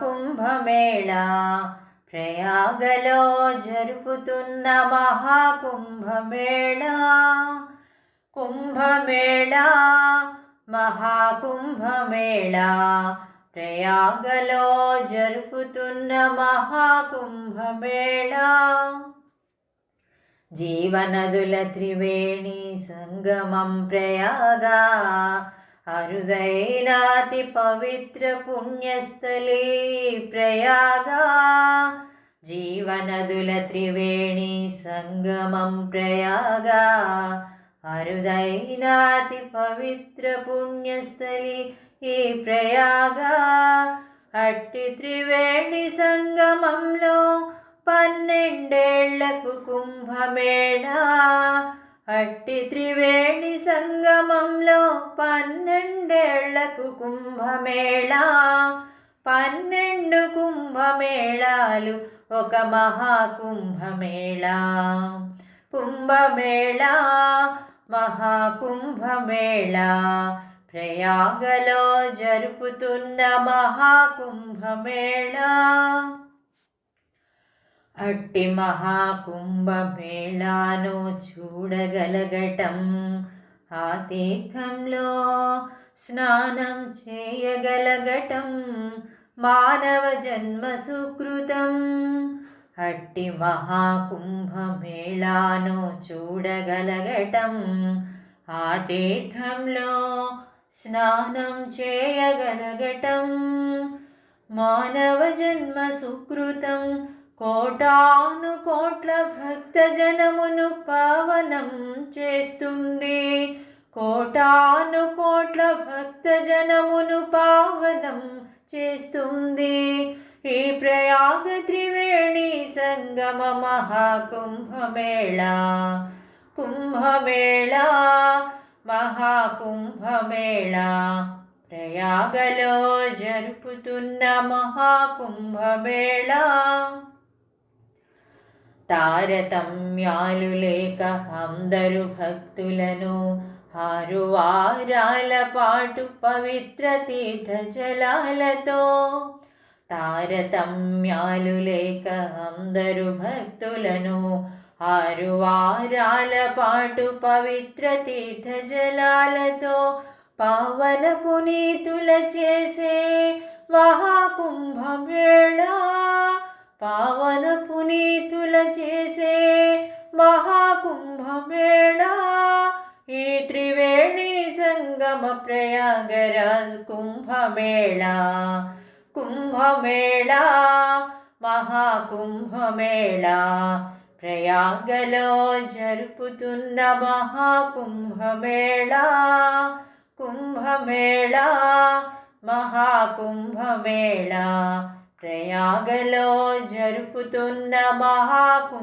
కుంభమేళ ప్రయాగలో జరుపుతున్న మహాకుంభమేళ కుంభమేళా మహాకుంభమేళా ప్రయాగలో జరుపుతున్న మహాకుంభమేళా జీవనదుల త్రివేణి సంగమం ప్రయాగా అరుదైనాతి పవిత్ర పుణ్యస్థలీ ప్రయాగా జీవనదుల త్రివేణి సంగమం ప్రయాగా అరుదైనాతి పవిత్ర పుణ్యస్థలి ఈ ప్రయాగా అట్టి త్రివేణి సంగమంలో పన్నెండేళ్ళకు కుంభమేళ అట్టి త్రివేణి సంగమంలో పన్నెండేళ్ళకు కుంభమేళ పన్నెండు కుంభమేళాలు ఒక మహాకుంభమేళ కుంభమేళా మహాకుంభమేళ. ప్రయాగలో జరుపుతున్న మహాకుంభమేళ. అట్టి మహాకుంభమేళాను చూడగలగటం ఆ తీర్థంలో స్నానం చేయగలగటం మానవ జన్మ సుకృతం. అట్టి మహాకుంభమేళాను చూడగలగటం. ఆ తీర్థంలో స్నానం చేయగలగటం. మానవ జన్మ సుకృతం. కోటాను కోట్ల భక్తజనమును పవనం పావనం చేస్తుంది. కోటాను కోట్ల భక్తజనమును పావనం చేస్తుంది. ఈ ప్రయాగ త్రివేణి సంగమ మహాకుంభమేళా. కుంభమేళా మహాకుంభమేళ. ప్రయాగలో జరుపుతున్న మహాకుంభమేళ. తారతమ్యాలు లేక అందరు భక్తులను ఆరు వారాల పాటు పవిత్ర తీర్థ జలాలతో తారతమ్యాలు లేక అందరు భక్తులను ఆరువారాల పాటు పవిత్ర తీర్థ జలాలతో పవన పునీతుల చేసే మహాకుంభమేళా పవన పునీతుల చేసే మహాకుంభమేళా ఈ త్రివేణి సంగమ ప్రయాగరాజ్ కుంభమేళా కుంభమేళా మహాకుంభమేళా. ప్రయాగలో జరుపుతున్న మహాకుంభమేళా కుంభమేళా మహాకుంభమేళా. ప్రయాగలో జరుపుతున్న మహాకుంభమేళా.